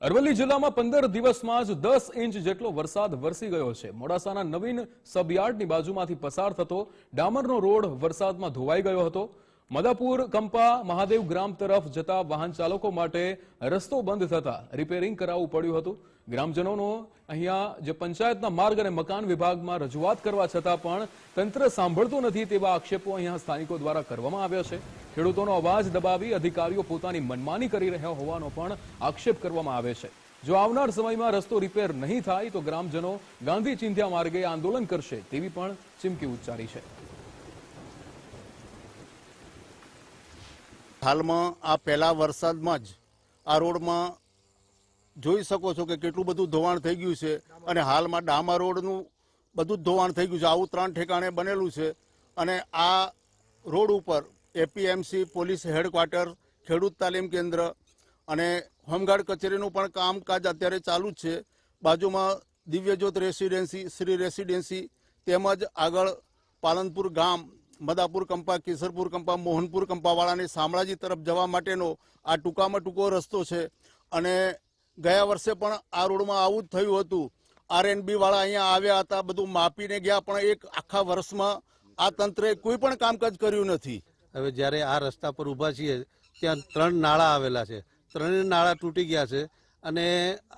અરવલ્લી જિલ્લામાં પંદર દિવસમાં જ દસ ઇંચ જેટલો વરસાદ વરસી ગયો છે. મોડાસાના નવીન સબયાર્ડની બાજુમાંથી પસાર થતો ડામરનો રોડ વરસાદમાં ધોવાઈ ગયો હતો. મદાપુર, કંપા, મહાદેવ ગ્રામ તરફ જતા વાહન ચાલકો માટે રસ્તો બંધ થતા રિપેરિંગ કરાવવું પડ્યું હતું. ગ્રામજનોનો અહીંયા જે પંચાયતના માર્ગ અને મકાન વિભાગમાં રજૂઆત કરવા છતાં પણ તંત્ર સાંભળતું નથી તેવા આક્ષેપો અહીંયા સ્થાનિકો દ્વારા કરવામાં આવ્યા છે. ખેડૂતોનો અવાજ દબાવી અધિકારીઓ પોતાની મનમાની કરી રહ્યા હોવાનો પણ આક્ષેપ કરવામાં આવે છે. જો આવનાર સમયમાં રસ્તો રિપેર નહીં થાય તો ગ્રામજનો ગાંધી ચિંધ્યા માર્ગે આંદોલન કરશે તેવી પણ ચીમકી ઉચ્ચારી છે. હાલમાં આ પહેલા વરસાદમાં જ આ રોડમાં જોઈ શકો છો કે કેટલું બધું ધોવાણ થઈ ગયું છે અને હાલમાં ડામા રોડનું બધું ધોવાણ થઈ ગયું છે. આવું ત્રણ ઠેકાણે બનેલું છે અને આ રોડ ઉપર એપીએમસી પોલીસ હેડક્વાર્ટર, ખેડૂત તાલીમ કેન્દ્ર અને હોમગાર્ડ કચેરીનું પણ કામકાજ અત્યારે ચાલુ જ છે. બાજુમાં દિવ્યજ્યોત રેસિડેન્સી, શ્રી રેસિડેન્સી તેમજ આગળ પાલનપુર ગામ મદાપુર કંપા, કેસરપુર કંપા, મોહનપુર કંપાવાળાને શામળાજી તરફ જવા માટેનો આ ટૂંકામાં ટૂંકો રસ્તો છે. અને ગયા વર્ષે પણ આ રોડમાં આવું જ થયું હતું. આરએનબી વાળા અહીંયા આવ્યા હતા, બધું માપીને ગયા, પણ એક આખા વર્ષમાં આ તંત્રે કોઈ પણ કામકાજ કર્યું નથી. હવે જ્યારે આ રસ્તા પર ઊભા છીએ, ત્યાં ત્રણ નાળા આવેલા છે. ત્રણેય નાળા તૂટી ગયા છે અને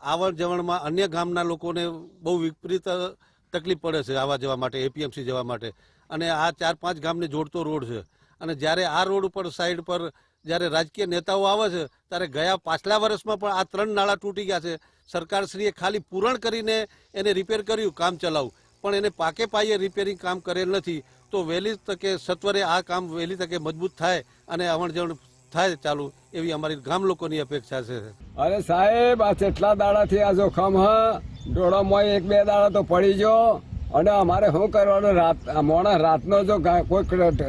આવણ જવણમાં અન્ય ગામના લોકોને બહુ વિપરીત તકલીફ પડે છે આવવા જવા માટે એપીએમસી જવા માટે. અને આ ચાર પાંચ ગામને જોડતો રોડ છે. અને જ્યારે આ રોડ ઉપર સાઈડ પર જ્યારે રાજકીય નેતાઓ આવે છે, ત્યારે ગયા પાછલા વર્ષમાં પણ આ ત્રણ નાળા તૂટી ગયા છે. સરકારશ્રીએ ખાલી પૂરણ કરીને એને રિપેર કર્યું, કામ ચલાવું પણ એને પાકે પાયે રિપેરિંગ કામ કરેલ નથી. તો વહેલી તકે સત્વરે આ કામ વહેલી તકે મજબૂત થાય અને અવણજવણ થાય ચાલુ એવી અમારી ગામ લોકોની અપેક્ષા છે. અરે સાહેબ, આ કેટલા દાડાથી આ જોખમ હ ડોળામાં એક બે દાડા તો પડી ગયો અને અમારે શું કરવાનું? રાત મોણા રાતનો જો કોઈ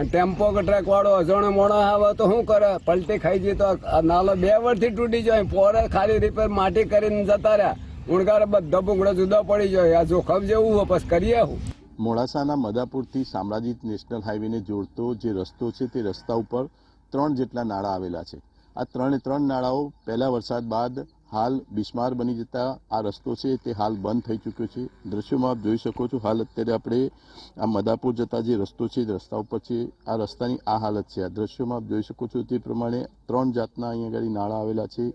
ટેમ્પો કે ટ્રક વાળો અજાણો મોણા આવે તો શું કરે? પલટી ખાઈ જઈએ તો નાલો બે વર્ષથી તૂટી જાય. પોરે ખાલી રિપેર માટી કરીને જતા રહ્યા. ઉણગારે બધા ભૂંગળા જુદા પડી જાય. આ જોખમ જેવું હોય, પછી કરીએ હું મોડાસાના મદાપુરથી શામળાજી નેશનલ હાઈવેને જોડતો જે રસ્તો છે તે રસ્તા ઉપર ત્રણ જેટલા નાળા આવેલા છે. આ ત્રણે ત્રણ નાળાઓ પહેલા વરસાદ બાદ હાલ બિસ્માર બની જતા આ રસ્તો છે, તે હાલ બંધ થઈ ચૂક્યો છે. દ્રશ્યોમાં આપ જોઈ શકો છો, હાલ અત્યારે આપણે આ મદાપુર જતા જે રસ્તો છે રસ્તા ઉપર છે, આ રસ્તાની આ હાલત છે. આ દ્રશ્યોમાં આપ જોઈ શકો છો તે પ્રમાણે ત્રણ જાતના અહીંયા આગળ નાળા આવેલા છે.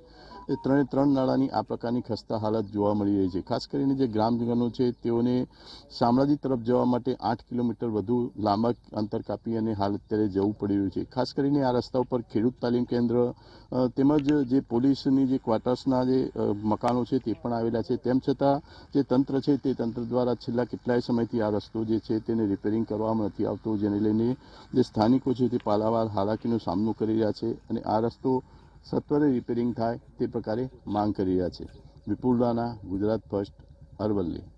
એ ત્રણે ત્રણ નાળાની આ પ્રકારની ખસ્તા હાલત જોવા મળી રહી છે. ખાસ કરીને જે ગ્રામજનો છે, તેઓને શામળાજી તરફ જવા માટે આઠ કિલોમીટર વધુ લાંબા અંતર કાપી અને હાલ અત્યારે જવું પડી રહ્યું છે. ખાસ કરીને આ રસ્તા ઉપર ખેડૂત તાલીમ કેન્દ્ર તેમજ જે પોલીસની જે ક્વાર્ટર્સના જે મકાનો છે તે પણ આવેલા છે. તેમ છતાં જે તંત્ર છે તે તંત્ર દ્વારા છેલ્લા કેટલાય સમયથી આ રસ્તો જે છે તેને રિપેરિંગ કરવામાં નથી આવતો, જેને લઈને જે સ્થાનિકો છે તે પાલાવાર હાલાકીનો સામનો કરી રહ્યા છે અને આ રસ્તો સત્વરે રિપેરિંગ થાય તે પ્રકારે માંગ કરી રહ્યા છે. વિપુલ રાણા, ગુજરાત ફર્સ્ટ અરવલ્લી.